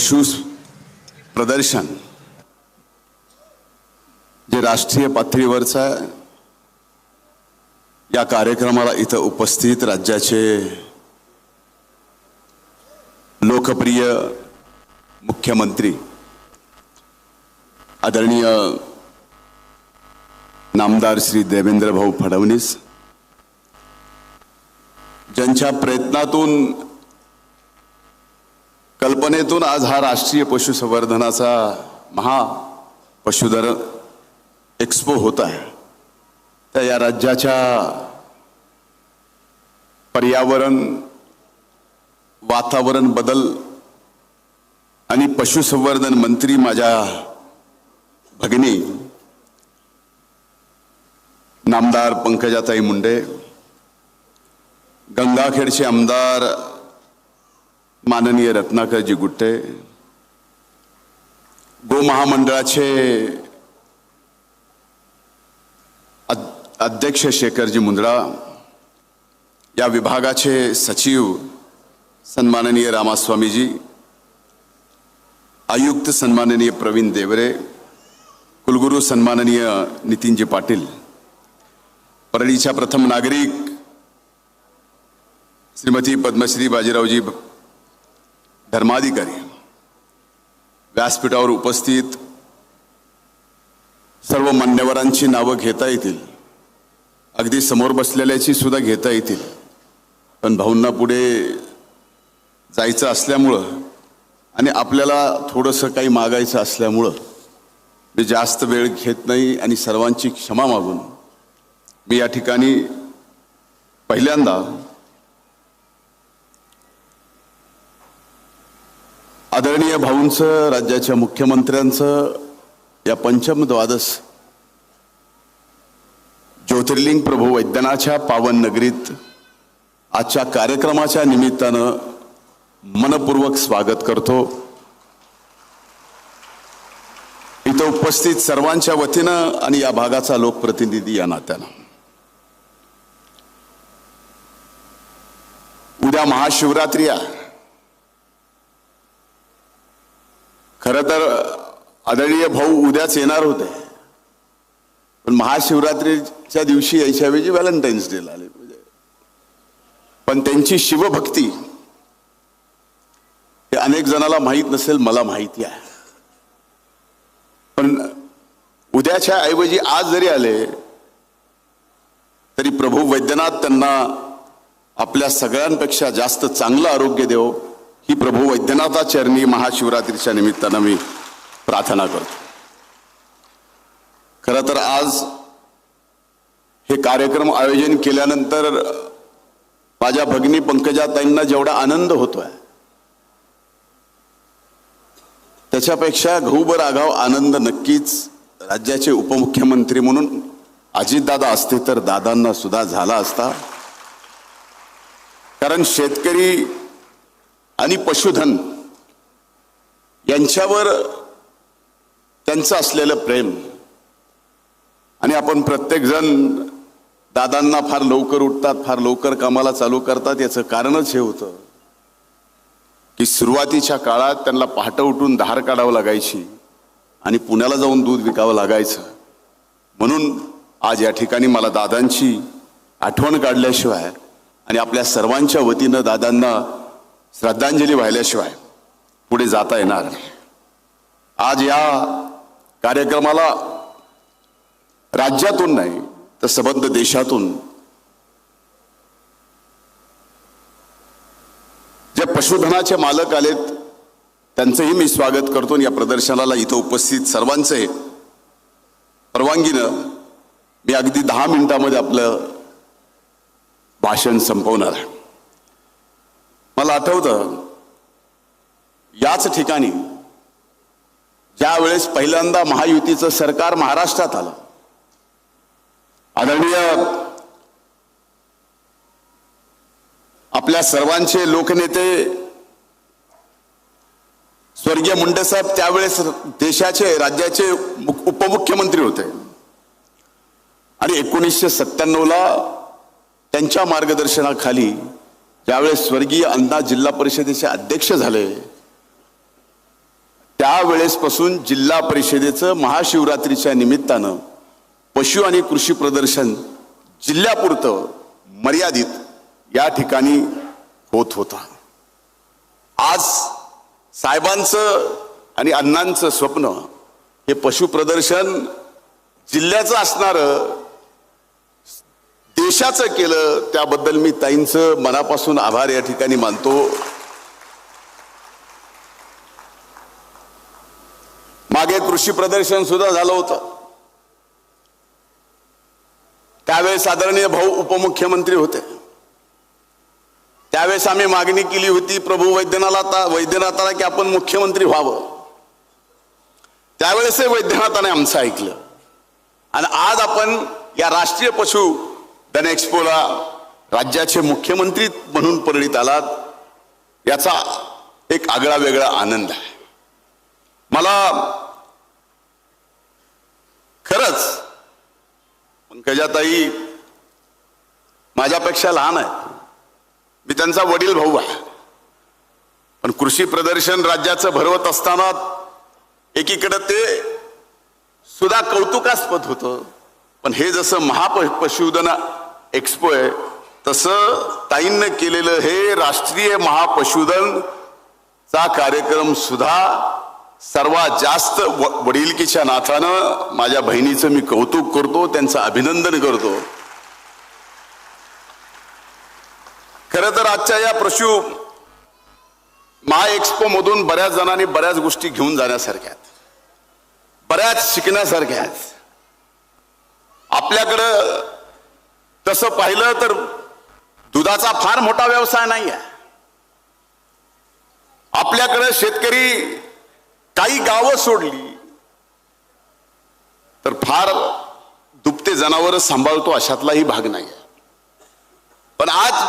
पशु प्रदर्शन. जे राष्ट्रीय पातळीवरचा आहे या कार्यक्रमाला इथं उपस्थित राज्याचे लोकप्रिय मुख्यमंत्री आदरणीय नामदार श्री देवेंद्र भाऊ फडणवीस ज्यांच्या प्रयत्नातून कल्पनेतून आज हा राष्ट्रीय पशुसंवर्धनाचा महा पशुधन एक्सपो होत आहे. त्या या राज्याच्या पर्यावरण वातावरण बदल आणि पशुसंवर्धन मंत्री माझ्या भगिनी नामदार पंकजाताई मुंडे गंगाखेडचे आमदार माननीय रत्नाकरजी गुट्टे, गो महामंडळाचे अध- अध्यक्ष शेखरजी मुंद्रा या विभागाचे सचिव सन्माननीय रामास्वामीजी, आयुक्त सन्माननीय प्रवीण देवरे, कुलगुरू सन्माननीय नितीनजी पाटील, परळीच्या प्रथम नागरिक श्रीमती पद्मश्री बाजीरावजी धर्माधिकारी व्यासपीठावर उपस्थित सर्व मान्यवरांची नावं घेता येतील. अगदी समोर बसलेल्याची सुद्धा घेता येतील. पण भाऊंना पुढे जायचं असल्यामुळं आणि आपल्याला थोडंसं काही मागायचं असल्यामुळं मी जास्त वेळ घेत नाही आणि सर्वांची क्षमा मागून मी या ठिकाणी पहिल्यांदा आदरणीय भाऊंचं राज्याच्या मुख्यमंत्र्यांचं या पंचम द्वादश ज्योतिर्लिंग प्रभू वैद्यनाथच्या पावन नगरीत आजच्या कार्यक्रमाच्या निमित्तानं मनपूर्वक स्वागत करतो. इथं उपस्थित सर्वांच्या वतीनं आणि या भागाचा लोकप्रतिनिधी या नात्यानं. उद्या महाशिवरात्री आहे. खरं तर आदरणीय भाऊ उद्याच येणार होते. पण महाशिवरात्रीच्या दिवशी यायच्याऐवजी व्हॅलेंटाईन्स डेला आले. पण त्यांची शिवभक्ती हे अनेक जणाला माहीत नसेल मला माहिती आहे. पण उद्याच्या ऐवजी आज जरी आले तरी प्रभू वैद्यनाथ त्यांना आपल्या सगळ्यांपेक्षा जास्त चांगलं आरोग्य देव. ही प्रभू वैद्यनाथा चरणी महाशिवरात्रीच्या निमित्तानं मी प्रार्थना करतो. खरं तर आज हे कार्यक्रम आयोजन केल्यानंतर माझ्या भगिनी पंकजाताईंना जेवढा आनंद होतोय त्याच्यापेक्षा घऊबर आगाव आनंद नक्कीच राज्याचे उपमुख्यमंत्री म्हणून अजितदादा असते तर दादांना सुद्धा झाला असता. कारण शेतकरी आणि पशुधन यांच्यावर त्यांचं असलेलं प्रेम. आणि आपण प्रत्येकजण दादांना फार लवकर उठतात फार लवकर कामाला चालू करतात याचं कारणच हे होतं. की सुरुवातीच्या काळात त्यांना पहाटं उठून धार काढावं लागायची आणि पुण्याला जाऊन दूध विकावं लागायचं. म्हणून आज या ठिकाणी मला दादांची आठवण काढल्याशिवाय आणि आपल्या सर्वांच्या वतीनं दादांना श्रद्धांजली वाहिल्याशिवाय पुढे जाता येणार आज या कार्यक्रमाला राज्यातून नाही तर संबंध देशातून जे पशुधनाचे मालक आलेत त्यांचंही मी स्वागत करतो आणि या प्रदर्शनाला इथं उपस्थित सर्वांचे परवानगीनं मी अगदी दहा मिनिटामध्ये आपलं भाषण संपवणार आहे. मला आठवतं याच ठिकाणी ज्यावेळेस पहिल्यांदा महायुतीचं सरकार महाराष्ट्रात आलं आदरणीय आपल्या सर्वांचे लोकनेते स्वर्गीय मुंडेसाहेब त्यावेळेस देशाचे राज्याचे उपमुख्यमंत्री होते. आणि एकोणीसशे सत्त्याण्णवला त्यांच्या मार्गदर्शनाखाली त्यावेळेस स्वर्गीय अण्णा जिल्हा परिषदेचे अध्यक्ष झाले त्यावेळेसपासून जिल्हा परिषदेचं महाशिवरात्रीच्या निमित्तानं पशु आणि कृषी प्रदर्शन जिल्ह्यापुरतं मर्यादित या ठिकाणी होत होता. आज साहेबांचं आणि अण्णांचं स्वप्न हे पशु प्रदर्शन जिल्ह्याचं असणारं देशाचं केलं त्याबद्दल मी ताईंचं मनापासून आभार या ठिकाणी मानतो. मागे कृषी प्रदर्शन सुद्धा झालं होतं. त्यावेळेस आदरणीय भाऊ उपमुख्यमंत्री होते. त्यावेळेस आम्ही मागणी केली होती प्रभू वैद्यनाथा वैद्यनाथाला की आपण मुख्यमंत्री व्हावं. त्यावेळेस वैद्यनाथाने आमचं ऐकलं. आणि आज आपण या राष्ट्रीय पशु त्याने एक्स्पोला राज्याचे मुख्यमंत्री म्हणून परिणित आलात. याचा एक आगळा वेगळा आनंद आहे. मला खरंच पंकजाताई माझ्यापेक्षा लहान आहे मी त्यांचा वडील भाऊ आहे. पण कृषी प्रदर्शन राज्याचं भरवत असताना एकीकडे ते सुद्धा कौतुकास्पद होतं. पण हे जसं महाप पशुधन एक्स्पो आहे. तसं ताईंनं केलेलं हे राष्ट्रीय महापशुधन चा कार्यक्रम सुद्धा सर्वात जास्त वडीलकीच्या वडिलकीच्या नाथानं माझ्या बहिणीचं मी कौतुक करतो त्यांचं अभिनंदन करतो. खरं तर आजच्या या पशु महा एक्सपो मधून बऱ्याच जणांनी बऱ्याच गोष्टी घेऊन जाण्यासारख्या आहेत. बऱ्याच शिकण्यासारख्या आहेत. आपल्याकडं तसं पाहिलं तर दुधाचा फार मोठा व्यवसाय नाही आहे आपल्याकडे शेतकरी काही गावं सोडली तर फार दुभते जनावर सांभाळतो अशातलाही भाग नाही आहे पण आज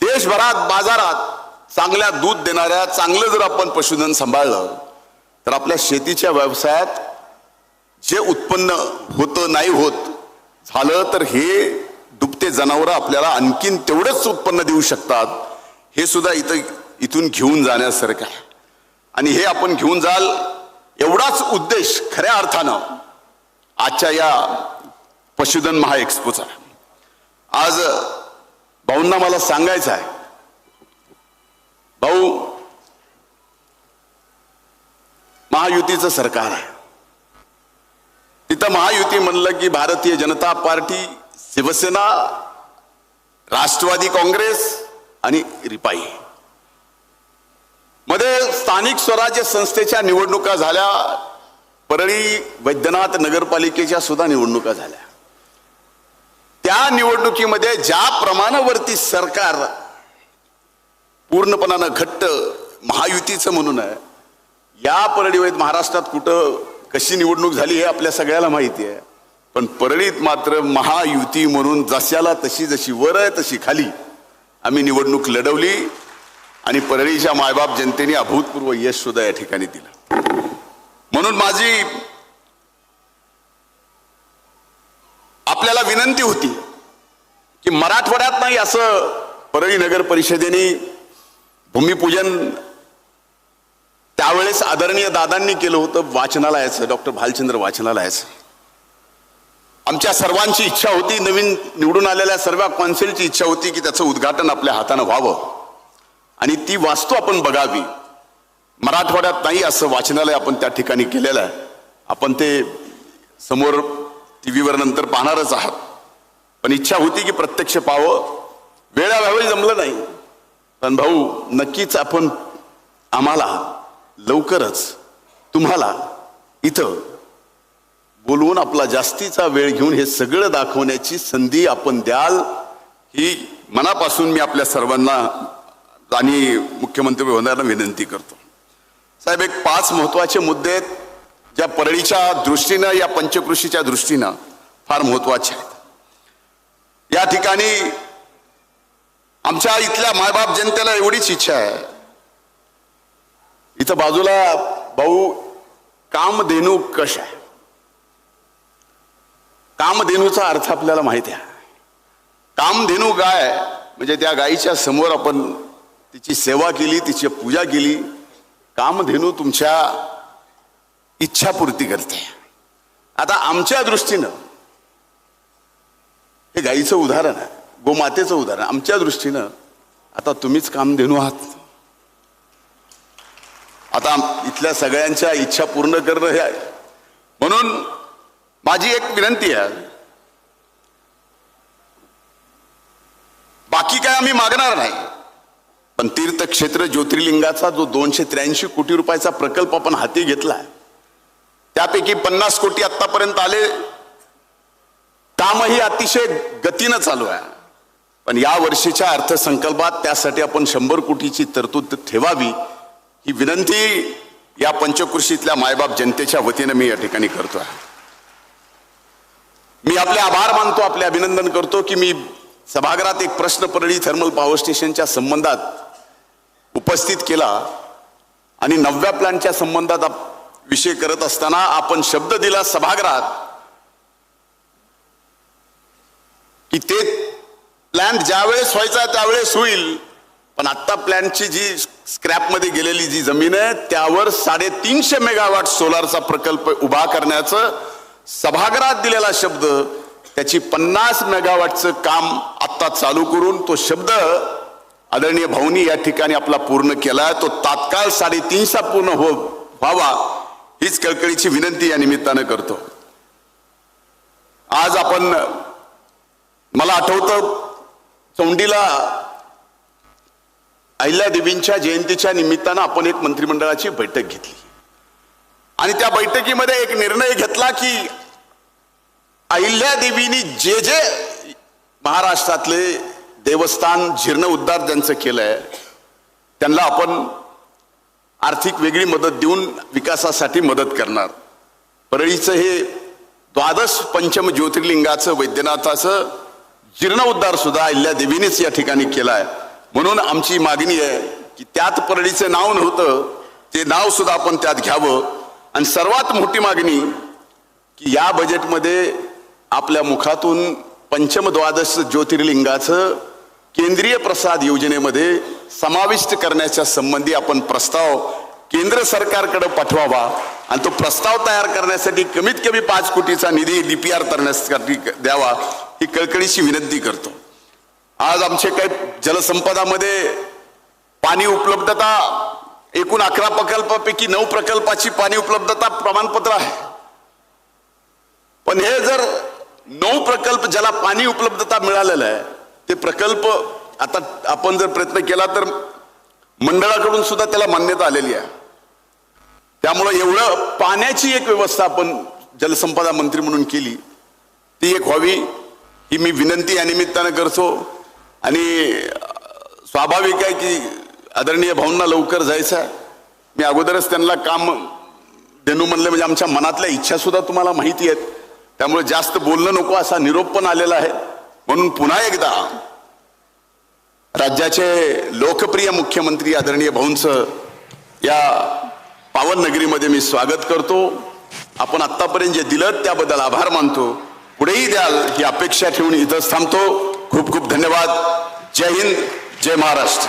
देशभरात बाजारात चांगल्या दूध देणाऱ्या चांगलं जर आपण पशुधन सांभाळलं तर आपल्या शेतीच्या व्यवसायात जे उत्पन्न होतं नाही होत झालं तर हे दुभते जनावरं आपल्याला आणखीन तेवढंच उत्पन्न देऊ शकतात हे सुद्धा इथं इथून घेऊन जाण्यासारखं आहे. आणि हे आपण घेऊन जाल एवढाच उद्देश खऱ्या अर्थानं आजच्या या पशुधन महाएक्सपोचा आज भाऊंना मला सांगायचं आहे. भाऊ महायुतीचं सरकार आहे. तिथं महायुती म्हणलं की भारतीय जनता पार्टी शिवसेना राष्ट्रवादी काँग्रेस आणि रिपाई. मध्ये स्थानिक स्वराज्य संस्थेच्या निवडणुका झाल्या. परळी वैद्यनाथ नगरपालिकेच्या सुद्धा निवडणुका झाल्या. त्या निवडणुकीमध्ये ज्या प्रमाणावरती सरकार पूर्णपणानं घट्ट महायुतीचं म्हणून आहे या परळी महाराष्ट्रात कुठं कशी निवडणूक झाली हे आपल्या सगळ्याला माहिती आहे. पण परळीत मात्र महायुती म्हणून जशाला तशी जशी वर आहे तशी खाली. आम्ही निवडणूक लढवली आणि परळीच्या मायबाप जनतेने अभूतपूर्व यश सुद्धा या ठिकाणी दिलं. म्हणून माझी आपल्याला विनंती होती की मराठवाड्यात नाही असं परळी नगर परिषदेने भूमिपूजन त्यावेळेस आदरणीय दादांनी केलं होतं वाचनालयाचं डॉक्टर भालचंद्र वाचनालयाचं. आमच्या सर्वांची इच्छा होती नवीन निवडून आलेल्या सर्व कॉन्सिलची इच्छा होती की त्याचं उद्घाटन आपल्या हातानं व्हावं. आणि ती वास्तू आपण बघावी. मराठवाड्यात नाही असं वाचनालय आपण त्या ठिकाणी केलेलं आहे. आपण ते समोर टी व्हीवर नंतर पाहणारच आहात. पण इच्छा होती की प्रत्यक्ष पाहावं. वेळावेळी जमलं नाही. पण भाऊ नक्कीच आपण आम्हाला लवकरच तुम्हाला इथं बोलवून आपला जास्तीचा वेळ घेऊन हे सगळं दाखवण्याची संधी आपण द्याल ही मनापासून मी आपल्या सर्वांना आणि मुख्यमंत्री महोदयांना विनंती करतो. साहेब एक पाच महत्त्वाचे मुद्दे आहेत ज्या परळीच्या दृष्टीनं या पंचकृषीच्या दृष्टीनं फार महत्त्वाचे आहेत. या ठिकाणी आमच्या इथल्या मायबाप जनतेला एवढीच इच्छा आहे. इथं बाजूला भाऊ कामधेनू कश आहे? कामधेनूचा अर्थ आपल्याला माहिती आहे. कामधेनू गाय म्हणजे त्या गायीच्या समोर आपण तिची सेवा केली तिची पूजा केली. कामधेनू तुमच्या इच्छापूर्ती करते. आता आमच्या दृष्टीनं हे गाईचं उदाहरण आहे गोमातेचं उदाहरण आमच्या दृष्टीनं आता तुम्हीच कामधेनू आहात. आता इथल्या सगळ्यांच्या इच्छा पूर्ण करणं हे आहे. म्हणून माझी एक विनंती आहे. बाकी काय आम्ही मागणार नाही. पण तीर्थक्षेत्र ज्योतिर्लिंगाचा जो दोनशे त्र्याऐंशी कोटी रुपयाचा प्रकल्प आपण हाती घेतला त्यापैकी पन्नास कोटी आतापर्यंत आले. कामही अतिशय गतीनं चालू आहे. पण या वर्षीच्या अर्थसंकल्पात त्यासाठी आपण शंभर कोटीची तरतूद ठेवावी ही विनंती या पंचकृषीतल्या मायबाप जनतेच्या वतीनं मी या ठिकाणी करतोय. मी आपले आभार मानतो आपले अभिनंदन करतो की मी सभागृहात एक प्रश्न परळी थर्मल पॉवर स्टेशनच्या संबंधात उपस्थित केला आणि नवव्या प्लॅनच्या संबंधात विषय करत असताना आपण शब्द दिला सभागृहात की ते प्लॅन ज्यावेळेस व्हायचा त्यावेळेस होईल. पण आत्ता प्लॅनची जी स्क्रॅपमध्ये गेलेली जी जमीन आहे त्यावर साडेतीनशे मेगावॅट सोलारचा प्रकल्प उभा करण्याचं सभागृहात दिलेला शब्द त्याची पन्नास मेगावॅटचं काम आत्ता चालू करून तो शब्द आदरणीय भाऊनी या ठिकाणी आपला पूर्ण केला. तो तात्काळ साडेतीनशा पूर्ण हो व्हावा हीच कळकळीची विनंती या निमित्तानं करतो. आज आपण मला आठवतं चौंडीला अहिल्यादेवींच्या जयंतीच्या निमित्तानं आपण एक मंत्रिमंडळाची बैठक घेतली. आणि त्या बैठकीमध्ये एक निर्णय घेतला की अहिल्यादेवीनी जे जे महाराष्ट्रातले देवस्थान जीर्ण उद्धार ज्यांचं केलंय त्यांना आपण आर्थिक वेगळी मदत देऊन विकासासाठी मदत करणार. परळीचं हे द्वादश पंचम ज्योतिर्लिंगाचं वैद्यनाथाचं जीर्णोद्धार सुद्धा अहिल्या देवीनेच या ठिकाणी केलाय. म्हणून आमची मागणी आहे की त्यात परळीचं नाव नव्हतं ते नाव सुद्धा आपण त्यात घ्यावं. आणि सर्वात मोठी मागणी की या बजेटमध्ये आपल्या मुखातून पंचम द्वादश ज्योतिर्लिंगाचं केंद्रीय प्रसाद योजनेमध्ये समाविष्ट करण्याच्या संबंधी आपण प्रस्ताव केंद्र सरकारकडे पाठवावा. आणि तो प्रस्ताव तयार करण्यासाठी कमीत कमी पाच कोटीचा निधी डीपीआर करण्यासाठी द्यावा ही कळकळीची विनंती करतो. आज आमचे काही जलसंपदामध्ये पाणी उपलब्धता एकूण अकरा प्रकल्पापैकी नऊ प्रकल्पाची पाणी उपलब्धता प्रमाणपत्र आहे. पण हे जर नऊ प्रकल्प ज्याला पाणी उपलब्धता मिळालेलं आहे ते प्रकल्प आता आपण जर प्रयत्न केला तर मंडळाकडून सुद्धा त्याला मान्यता आलेली आहे. त्यामुळं एवढं पाण्याची एक व्यवस्था आपण जलसंपदा मंत्री म्हणून केली ती एक व्हावी ही मी विनंती या निमित्तानं करतो. आणि स्वाभाविक आहे की आदरणीय भाऊंना लवकर जायचं आहे मी अगोदरच त्यांना काम देणू म्हणलं म्हणजे आमच्या मनातल्या इच्छा सुद्धा तुम्हाला माहिती आहेत. त्यामुळे जास्त बोलणं नको असा निरोप पण आलेला आहे. म्हणून पुन्हा एकदा राज्याचे लोकप्रिय मुख्यमंत्री आदरणीय भाऊंचं या पावन नगरीमध्ये मी स्वागत करतो. आपण आत्तापर्यंत जे दिलं त्याबद्दल आभार मानतो. पुढेही द्याल ही अपेक्षा ठेवून इथंच थांबतो. खूप खूप धन्यवाद. जय हिंद जय महाराष्ट्र.